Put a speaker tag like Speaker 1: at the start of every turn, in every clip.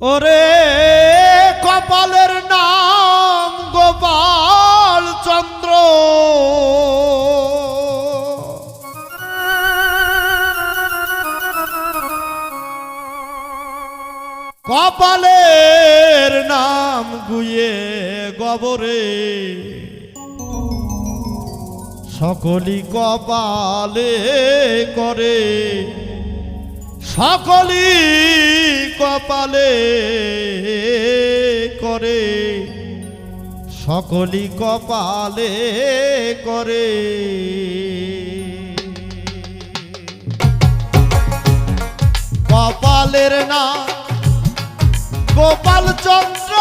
Speaker 1: ওরে কপালের নাম গোপাল চন্দ্র। কপালের নাম গুয়ে গবরে। সকলি কপালে করে। সকলি কপালে করে সকলি কপালে করে। কপালের না গোপাল চন্দ্র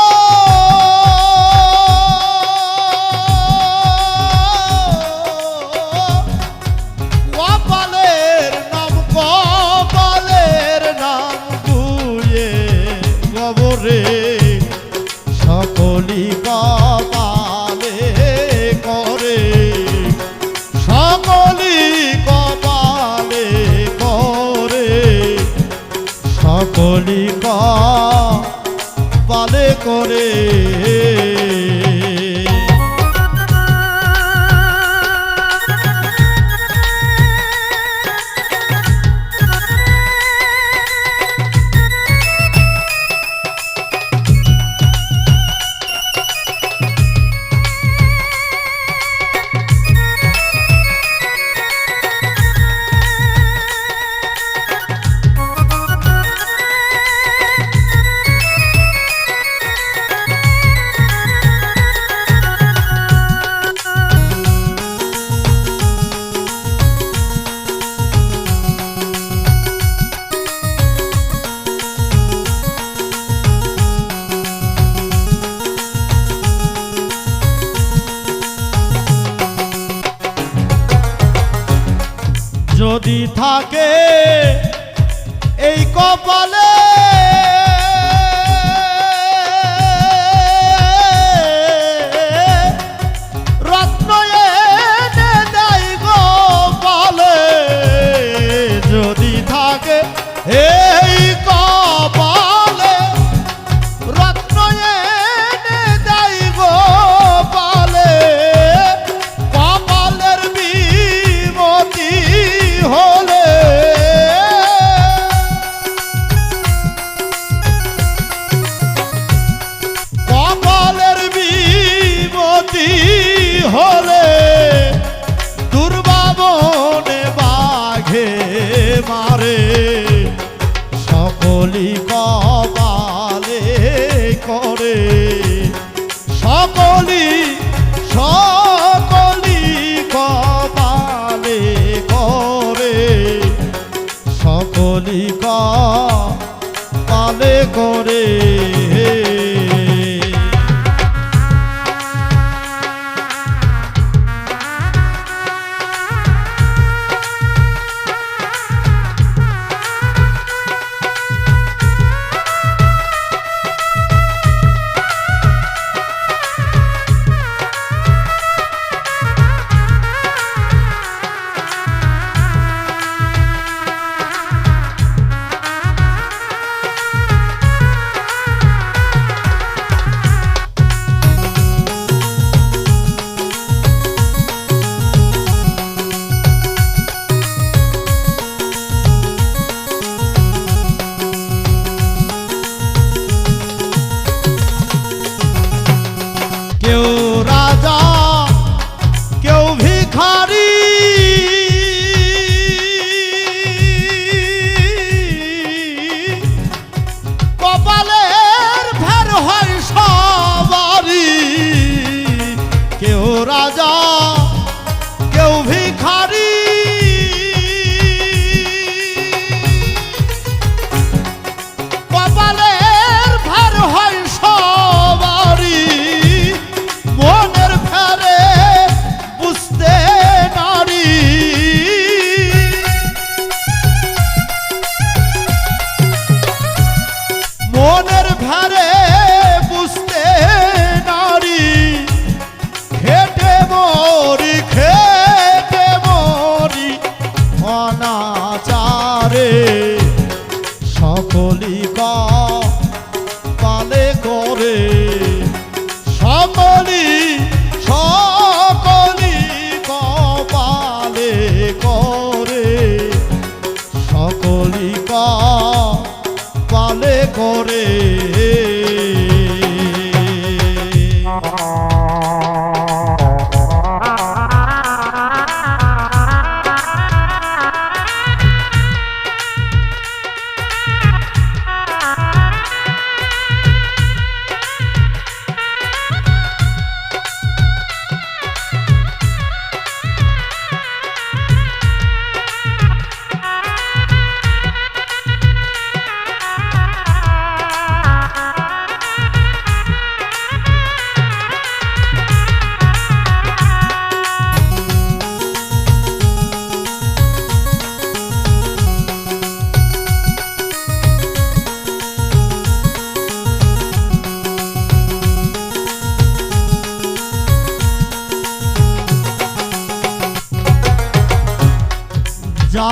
Speaker 1: যদি থাকে এই কপালে হালে করে।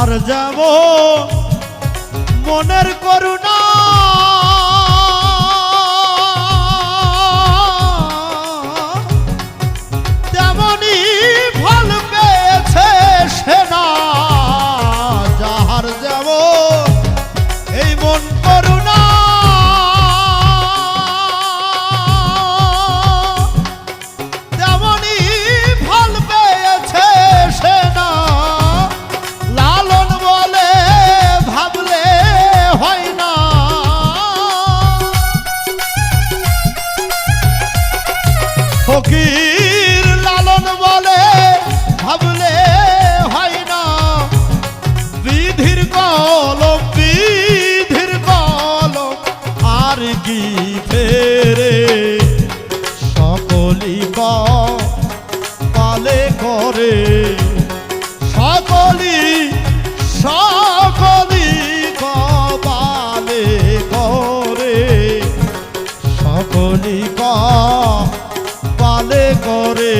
Speaker 1: যার যাব মনের করুণা আর কি ফেরে সকলি পালে করে। সকলি সকলি কপালে করে। সকলি পালে করে।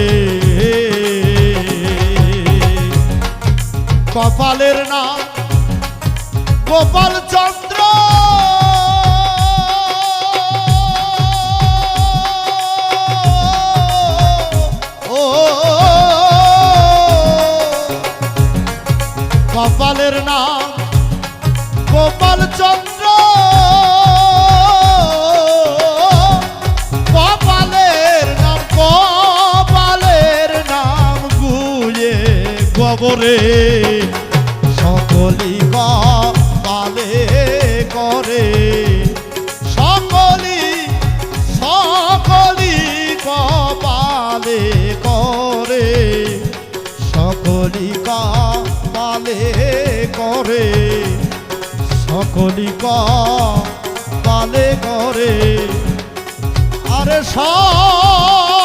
Speaker 1: কপালের নাম গোপাল চন্দ্র। গোবরে সকলি কপালে করে। সকলি সকলি কপালে করে। সকলি পালে করে। সকলি পালে করে। আরে সকলি